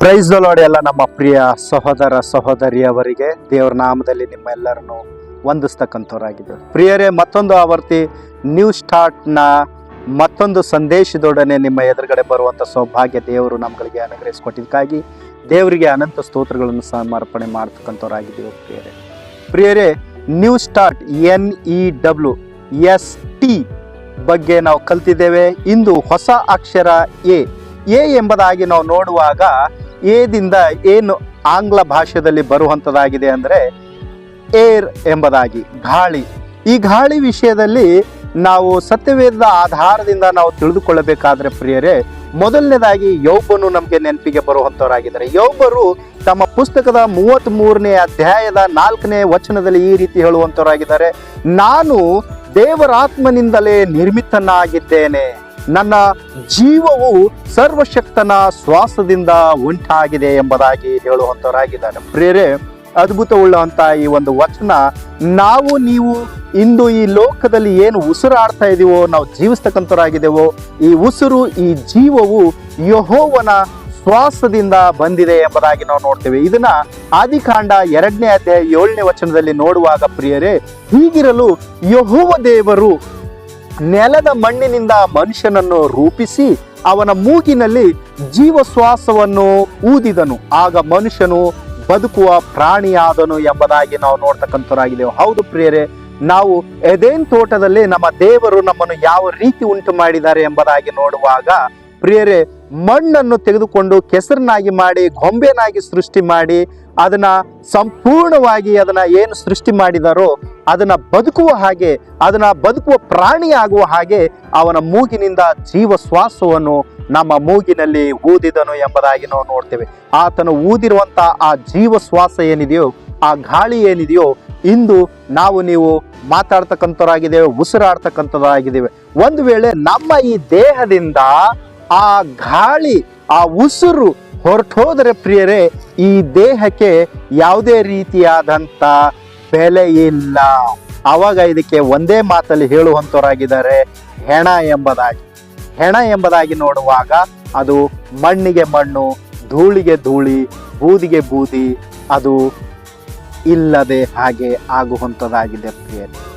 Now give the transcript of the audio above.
Price ನೋಡಿ ಎಲ್ಲ ನಮ್ಮ ಪ್ರಿಯ ಸಹೋದರ ಸಹೋದರಿಯವರಿಗೆ ದೇವರ ನಾಮದಲ್ಲಿ ನಿಮ್ಮೆಲ್ಲರನ್ನು ವಂದಿಸ್ತಕ್ಕಂಥವರಾಗಿದೆ ಪ್ರಿಯರೇ, ಮತ್ತೊಂದು ಆವರ್ತಿ ನ್ಯೂ ಸ್ಟಾರ್ಟ್ನ ಮತ್ತೊಂದು ಸಂದೇಶದೊಡನೆ ನಿಮ್ಮ ಎದುರುಗಡೆ ಬರುವಂಥ ಸೌಭಾಗ್ಯ ದೇವರು ನಮ್ಗಳಿಗೆ ಅನುಗ್ರಹಿಸಿಕೊಟ್ಟಿದ್ದಕ್ಕಾಗಿ ದೇವರಿಗೆ ಅನಂತ ಸ್ತೋತ್ರಗಳನ್ನು ಸಮರ್ಪಣೆ ಮಾಡ್ತಕ್ಕಂಥವರಾಗಿದ್ದೀವಿ ಪ್ರಿಯರೇ. ಪ್ರಿಯರೇ new start N E W S T ಬಗ್ಗೆ ನಾವು ಕಲ್ತಿದ್ದೇವೆ. ಇಂದು ಹೊಸ ಅಕ್ಷರ ಎ ಎ ಎಂಬುದಾಗಿ ನಾವು ನೋಡುವಾಗ ಎದಿಂದ ಏನು ಆಂಗ್ಲ ಭಾಷೆಯಲ್ಲಿ ಬರುವಂಥದ್ದಾಗಿದೆ ಅಂದರೆ ಏರ್ ಎಂಬುದಾಗಿ, ಗಾಳಿ. ಈ ಗಾಳಿ ವಿಷಯದಲ್ಲಿ ನಾವು ಸತ್ಯವೇದದ ಆಧಾರದಿಂದ ನಾವು ತಿಳಿದುಕೊಳ್ಳಬೇಕಾದ್ರೆ ಪ್ರಿಯರೇ, ಮೊದಲನೇದಾಗಿ ಯೌಬನು ನಮಗೆ ನೆನಪಿಗೆ ಬರುವಂಥವರಾಗಿದ್ದಾರೆ. ಯೌಬರು ತಮ್ಮ ಪುಸ್ತಕದ ಮೂವತ್ತ್ ಮೂರನೇ ಅಧ್ಯಾಯದ ನಾಲ್ಕನೇ ವಚನದಲ್ಲಿ ಈ ರೀತಿ ಹೇಳುವಂಥವರಾಗಿದ್ದಾರೆ, ನಾನು ದೇವರಾತ್ಮನಿಂದಲೇ ನಿರ್ಮಿತನಾಗಿದ್ದೇನೆ. ನನ್ನ ಜೀವವು ಸರ್ವಶಕ್ತನ ಶ್ವಾಸದಿಂದ ಉಂಟಾಗಿದೆ ಎಂಬುದಾಗಿ ಹೇಳುವಂಥವರಾಗಿದ್ದಾರೆ ಪ್ರೇರೆ ಅದ್ಭುತವುಳ್ಳಂಥ ಈ ಒಂದು ವಚನ, ನಾವು ನೀವು ಇಂದು ಈ ಲೋಕದಲ್ಲಿ ಏನು ಉಸಿರಾಡ್ತಾ ಇದೀವೋ, ನಾವು ಜೀವಿಸ್ತಕ್ಕಂಥವರಾಗಿದ್ದೇವೋ, ಈ ಉಸಿರು, ಈ ಜೀವವು ಯಹೋವನ ಶ್ವಾಸದಿಂದ ಬಂದಿದೆ ಎಂಬುದಾಗಿ ನಾವು ನೋಡ್ತೇವೆ. ಇದನ್ನ ಆದಿಕಾಂಡ ಎರಡನೇ ಅಧ್ಯಾಯ ಏಳನೇ ವಚನದಲ್ಲಿ ನೋಡುವಾಗ ಪ್ರಿಯರೇ, ಹೀಗಿರಲು ಯಹೋವ ದೇವರು ನೆಲದ ಮಣ್ಣಿನಿಂದ ಮನುಷ್ಯನನ್ನು ರೂಪಿಸಿ ಅವನ ಮೂಗಿನಲ್ಲಿ ಜೀವಶ್ವಾಸವನ್ನು ಊದಿದನು. ಆಗ ಮನುಷ್ಯನು ಬದುಕುವ ಪ್ರಾಣಿಯಾದನು ಎಂಬುದಾಗಿ ನಾವು ನೋಡ್ತಕ್ಕಂಥವರಾಗಿದ್ದೇವೆ. ಹೌದು ಪ್ರಿಯರೇ, ನಾವು ಎದೇನ್ ತೋಟದಲ್ಲಿ ನಮ್ಮ ದೇವರು ನಮ್ಮನ್ನು ಯಾವ ರೀತಿ ಉಂಟು ಮಾಡಿದ್ದಾರೆ ಎಂಬುದಾಗಿ ನೋಡುವಾಗ, ಪ್ರಿಯರೇ, ಮಣ್ಣನ್ನು ತೆಗೆದುಕೊಂಡು ಕೆಸರನ್ನಾಗಿ ಮಾಡಿ ಗೊಂಬೆನಾಗಿ ಸೃಷ್ಟಿ ಮಾಡಿ, ಅದನ್ನ ಸಂಪೂರ್ಣವಾಗಿ ಅದನ್ನ ಏನು ಸೃಷ್ಟಿ ಮಾಡಿದಾರೋ ಅದನ್ನ ಬದುಕುವ ಹಾಗೆ, ಅದನ್ನ ಬದುಕುವ ಪ್ರಾಣಿಯಾಗುವ ಹಾಗೆ ಅವನ ಮೂಗಿನಿಂದ ಜೀವ ಶ್ವಾಸವನ್ನು ನಮ್ಮ ಮೂಗಿನಲ್ಲಿ ಊದಿದನು ಎಂಬುದಾಗಿ ನಾವು ನೋಡ್ತೇವೆ. ಆತನು ಊದಿರುವಂತ ಆ ಜೀವ ಶ್ವಾಸ ಏನಿದೆಯೋ, ಆ ಗಾಳಿ ಏನಿದೆಯೋ, ಇಂದು ನಾವು ನೀವು ಮಾತಾಡ್ತಕ್ಕಂಥವರಾಗಿದ್ದೇವೆ ಉಸಿರಾಡ್ತಕ್ಕಂಥದ್ದಾಗಿದ್ದೇವೆ ಒಂದು ವೇಳೆ ನಮ್ಮ ಈ ದೇಹದಿಂದ ಆ ಗಾಳಿ, ಆ ಉಸಿರು ಹೊರಟೋದರೆ ಪ್ರಿಯರೇ, ಈ ದೇಹಕ್ಕೆ ಯಾವುದೇ ರೀತಿಯಾದಂಥ ಬೆಲೆ ಇಲ್ಲ. ಆವಾಗ ಇದಕ್ಕೆ ಒಂದೇ ಮಾತಲ್ಲಿ ಹೇಳುವಂಥವರಾಗಿದ್ದಾರೆ ಹೆಣ ಎಂಬುದಾಗಿ. ಹೆಣ ಎಂಬುದಾಗಿ ನೋಡುವಾಗ ಅದು ಮಣ್ಣಿಗೆ ಮಣ್ಣು, ಧೂಳಿಗೆ ಧೂಳಿ, ಬೂದಿಗೆ ಬೂದಿ, ಅದು ಇಲ್ಲದೆ ಹಾಗೆ ಆಗುವಂಥದ್ದಾಗಿದೆ ಪ್ರಿಯರೇ.